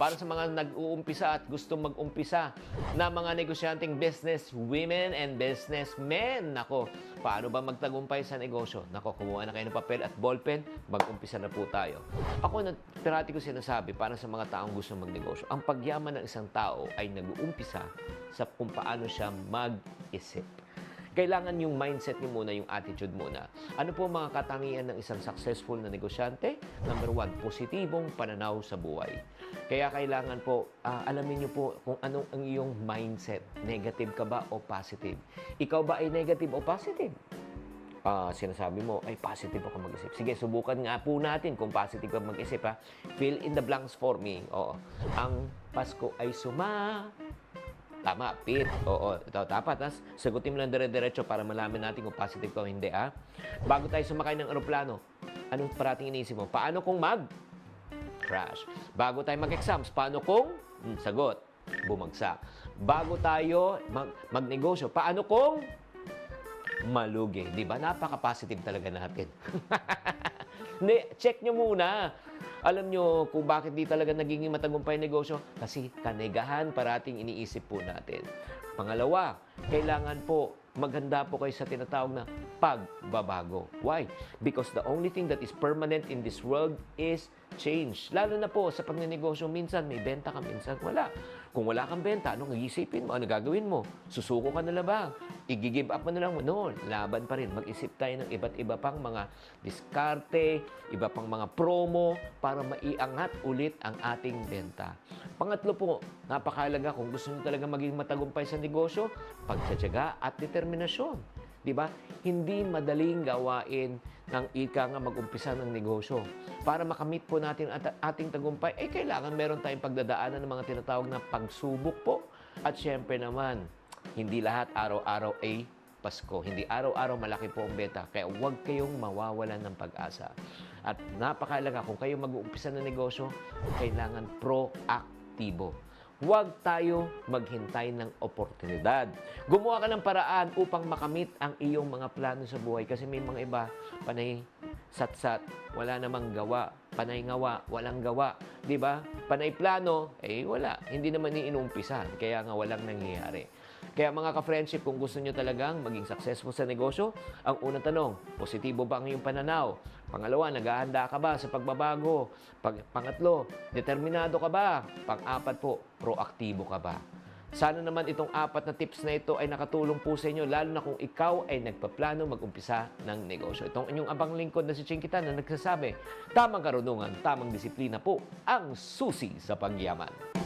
para sa mga nag-uumpisa at gustong mag-umpisa na mga negosyanteng business women and businessmen. Nako, paano ba magtagumpay sa negosyo? Nako, kumuha na kayo ng papel at ballpen, mag-umpisa na po tayo. Ako, na, pirati ko sinasabi, para sa mga taong gusto magnegosyo, ang pagyaman ng isang tao ay nag-uumpisa sa kung paano siya mag-isip. Kailangan yung mindset niyo muna, yung attitude muna. Ano po mga katangian ng isang successful na negosyante? Number one, positibong pananaw sa buhay. Kaya kailangan po, ah, alamin niyo po kung anong ang iyong mindset. Negative ka ba o positive? Ikaw ba ay negative o positive? Ah, sinasabi mo, ay positive ako mag-isip. Sige, subukan nga po natin kung positive ka mag-isip ha. Fill in the blanks for me. Oo. Ang Pasko ay suma Tama, Pete. Oo, ito, dapat. Has, sagutin mo lang dire-diretso para malaman natin kung positive ka o hindi, ha? Bago tayo sumakay ng aeroplano, anong parating iniisip mo? Paano kung mag? Crash. Bago tayo mag-exams, paano kung? Hmm, sagot. Bumagsak. Bago tayo mag magnegosyo, paano kung? Malugi. Di ba? Napaka-positive talaga natin. Check nyo muna. Alam nyo kung bakit di talaga naging matagumpay negosyo? Kasi kanegahan parating iniisip po natin. Pangalawa, kailangan po maganda po kayo sa tinatawag na pagbabago. Why? Because the only thing that is permanent in this world is change. Lalo na po sa pagnenegosyo, minsan may benta ka, minsan wala. Kung wala kang benta, anong iisipin mo? Ano gagawin mo? Susuko ka na ba? I-give up mo na lang? No, laban pa rin. Mag-isip tayo ng iba't iba pang mga diskarte, iba pang mga promo para maiangat ulit ang ating benta. Pangatlo po, napakahalaga kung gusto nyo talaga maging matagumpay sa negosyo, pagtsatsaga at determinasyon. Di ba? Hindi madaling gawain ng ika nga mag-umpisa ng negosyo. Para makamit po natin at ating tagumpay, eh kailangan meron tayong pagdadaanan ng mga tinatawag na pagsubok po. At syempre naman, hindi lahat araw-araw ay Pasko. Hindi araw-araw malaki po ang beta. Kaya huwag kayong mawawalan ng pag-asa. At napakahalaga, kung kayo mag-uumpisa ng negosyo, kailangan proaktibo. Huwag tayo maghintay ng oportunidad. Gumawa ka ng paraan upang makamit ang iyong mga plano sa buhay. Kasi may mga iba, panay satsat, wala namang gawa. Panay ngawa, walang gawa. Di ba? Panay plano, eh wala. Hindi naman iinumpisan. Kaya nga walang nangyayari. Kaya mga ka-friendship, kung gusto nyo talagang maging successful sa negosyo, ang unang tanong, positibo ba ang iyong pananaw? Pangalawa, naghahanda ka ba sa pagbabago? Pag, pangatlo, determinado ka ba? Pang-apat po, proaktibo ka ba? Sana naman itong apat na tips na ito ay nakatulong po sa inyo, lalo na kung ikaw ay nagpaplano mag-umpisa ng negosyo. Itong inyong abang lingkod na si Chinkitan na nagsasabi, tamang karunungan, tamang disiplina po ang susi sa pagyaman.